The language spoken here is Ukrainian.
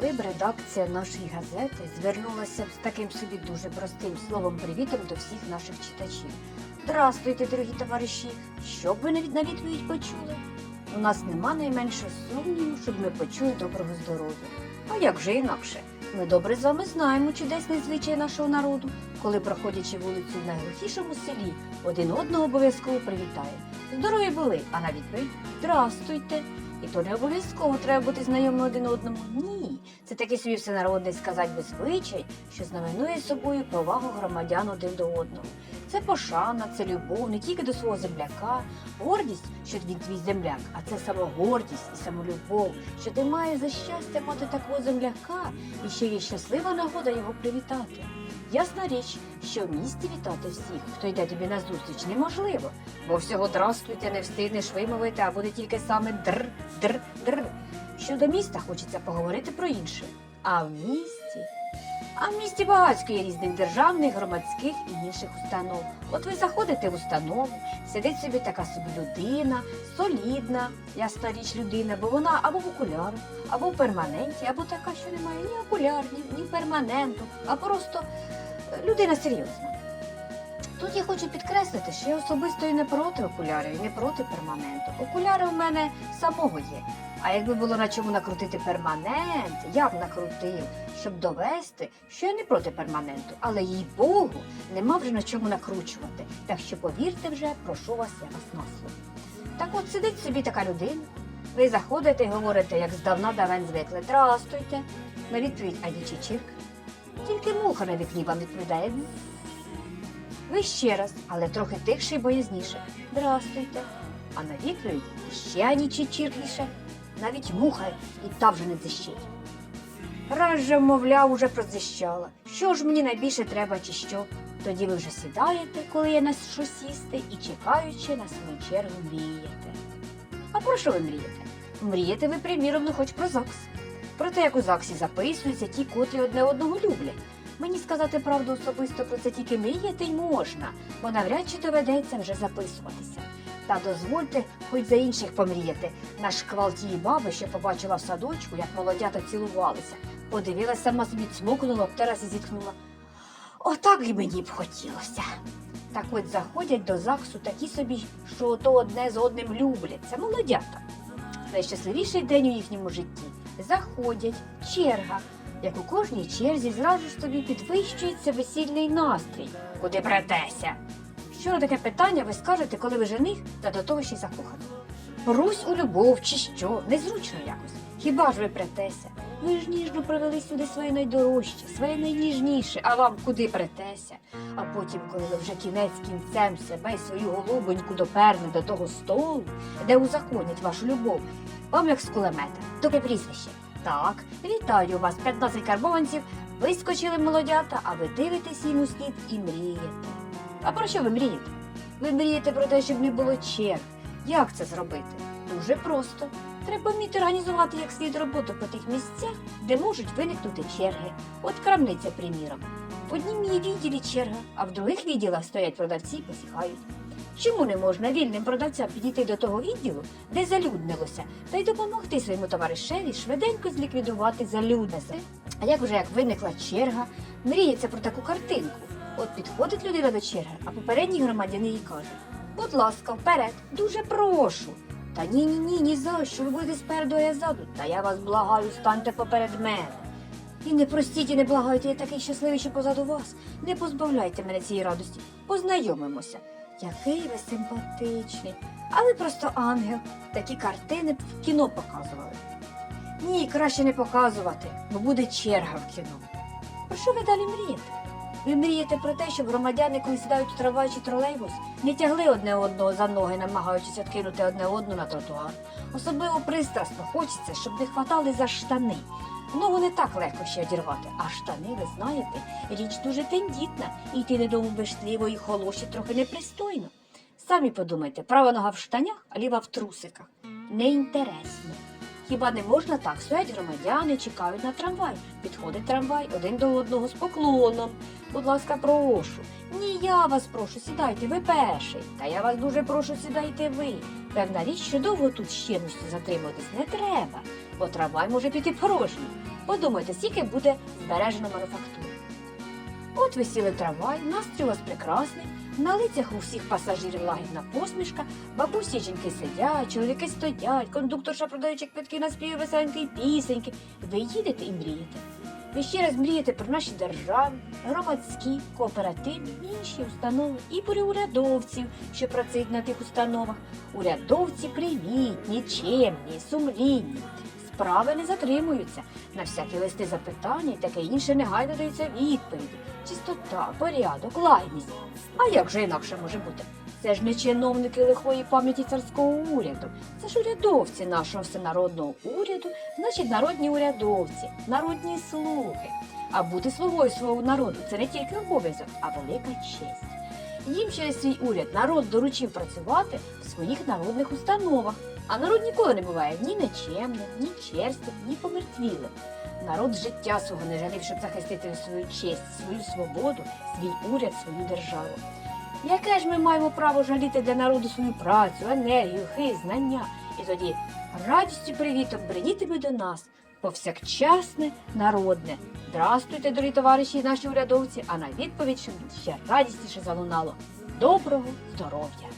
Коли б редакція нашої газети звернулася б з таким собі дуже простим словом привітом до всіх наших читачів. Здрастуйте, дорогі товариші! Що б ви навіть на відповідь почули? У нас нема найменшого сумніву, щоб ми почули доброго здоров'я. А як же інакше? Ми добре з вами знаємо чудесний звичай нашого народу, коли, проходячи вулицю в найглухішому селі, один одного обов'язково привітає. Здорові були, а на відповідь Здрастуйте. І то не обов'язково треба бути знайомим один одному. Ні. Це такий собі всенародний сказать би звичай, що знаменує собою повагу громадян один до одного. Це пошана, це любов не тільки до свого земляка, гордість, що він твій земляк, а це самогордість і самолюбов, що ти маєш за щастя мати такого земляка, і ще є щаслива нагода його привітати. Ясна річ, що в місті вітати всіх, хто йде тобі на зустріч, неможливо, бо всього здрастуйте не встигнеш вимовити, а буде тільки саме др, др, др. Щодо міста хочеться поговорити про інше. А в місті. А в місті багатько є різних державних, громадських і інших установ. От ви заходите в установу, сидить собі така собі людина, солідна, ясна річ людина, бо вона або в окулярах, або в перманенті, або така, що не має ні окулярів, ні перманенту, а просто е, людина серйозна. Тут я хочу підкреслити, що я особисто і не проти окулярів, і не проти перманенту. Окуляри у мене самого є. А якби було на чому накрутити перманент, я б накрутив, щоб довести, що я не проти перманенту, але їй Богу, нема вже на чому накручувати. Так що повірте вже, прошу вас, я вас на. Так от сидить собі така людина. Ви заходите і говорите, як здавна давен звикли. Здрастуйте. На відповідь Адічі Чирк. Тільки муха на вікні вам відповідає. Ви ще раз, але трохи тихше і боязніше. Здрастуйте. А на відповідь ще анічі чіркніше. Навіть муха і та вже не дзищить. Раз же, мовляв, уже прозищала. Що ж мені найбільше треба, чи що? Тоді ви вже сідаєте, коли є на що сісти, і чекаючи на свою чергу мрієте. А про що ви мрієте? Мрієте ви, приміром, ну хоч про ЗАГС. Про те, як у ЗАГСі записуються ті, котрі одне одного люблять. Мені сказати правду особисто про це тільки мріяти й можна, бо навряд чи доведеться вже записуватися. Та дозвольте хоч за інших помріяти. На шквал тієї баби, що побачила в садочку, як молодята цілувалися, подивилася сама собі цмокнула, обтерась і зітхнула. Отак і мені б хотілося. Так от заходять до ЗАГСу такі собі, що ото одне з одним любляться, молодята. Найщасливіший день у їхньому житті. Заходять, черга. Як у кожній черзі зразу ж тобі підвищується весільний настрій. Куди бретеся? Що на таке питання ви скажете, коли ви жених та до того ще й закоханий? Русь у любов чи що, незручно якось. Хіба ж ви претеся? Ви ж ніжно привели сюди своє найдорожче, своє найніжніше, а вам куди претеся? А потім, коли ви вже кінець кінцем себе і свою голубоньку доперли до того столу, де узаконять вашу любов, вам як з кулемета, добре прізвище. Так, вітаю вас, 15 карбованців, вискочили молодята, а ви дивитесь їм у слід і мрієте. А про що ви мрієте? Ви мрієте про те, щоб не було черг. Як це зробити? Дуже просто. Треба вміти організувати як слід роботу по тих місцях, де можуть виникнути черги. От крамниця, приміром. В однім її відділі черга, а в других відділах стоять продавці і посіхають. Чому не можна вільним продавцям підійти до того відділу, де залюднилося, та й допомогти своєму товаришеві швиденько зліквідувати залюднеся? А як вже як виникла черга, мріється про таку картинку. От підходить людина до черги, а попередній громадяни їй кажуть: будь ласка, вперед, дуже прошу. Та ні, ні, ні, ні за що ви будете спереду, я ззаду. Та я вас благаю, станьте поперед мене. І не простіть, і не благайте, я такий щасливий, що позаду вас. Не позбавляйте мене цієї радості. Познайомимося. Який ви симпатичний. А ви просто ангел. Такі картини в кіно показували. Ні, краще не показувати, бо буде черга в кіно. Про що ви далі мрієте? Ви мрієте про те, щоб громадяни, коли сідають у трамвай чи тролейбус, не тягли одне одного за ноги, намагаючись відкинути одне одну на тротуар. Особливо пристрасно хочеться, щоб не хватали за штани. Ногу не так легко ще одірвати, а штани, ви знаєте, річ дуже тендітна, і йти додому вештливо і холоші трохи непристойно. Самі подумайте, права нога в штанях, а ліва в трусиках. Неінтересно. Хіба не можна так? Стоять громадяни, чекають на трамвай. Підходить трамвай один до одного з поклоном. Будь ласка, прошу. Ні, я вас прошу, сідайте, ви перший. Та я вас дуже прошу, сідайте ви. Певна річ, що довго тут чимось затримуватись не треба. бо трамвай може піти порожній. Подумайте, скільки буде збережено мануфактури. От ви сіли трамвай, настрій у вас прекрасний, на лицях у всіх пасажирів лагідна посмішка, бабусі жінки сидять, чоловіки стоять, кондукторша продаючи квитки на спів пісеньки. Ви їдете і мрієте. Ви ще раз мрієте про наші держави, громадські, кооперативні, інші установи і про урядовців, що працюють на тих установах. Урядовці привітні, чемні, сумлінні. Справи не затримуються. На всякі листи запитання і таке інше негайно даються відповіді. Чистота, порядок, лайність. А як же інакше може бути? Це ж не чиновники лихої пам'яті царського уряду. Це ж урядовці нашого всенародного уряду, значить народні урядовці, народні слуги. А бути слугою свого народу це не тільки обов'язок, а велика честь. Їм через свій уряд народ доручив працювати в своїх народних установах, а народ ніколи не буває ні нечемним, ні черстим, ні помертвілим. Народ життя свого не жалів, щоб захистити свою честь, свою свободу, свій уряд, свою державу. Яке ж ми маємо право жаліти для народу свою працю, енергію, хист, знання? І тоді радістю привітом бринітиме до нас повсякчасне народне. Здрастуйте, дорогі товариші, і наші урядовці, а на відповідь ще радістіше залунало. Доброго здоров'я!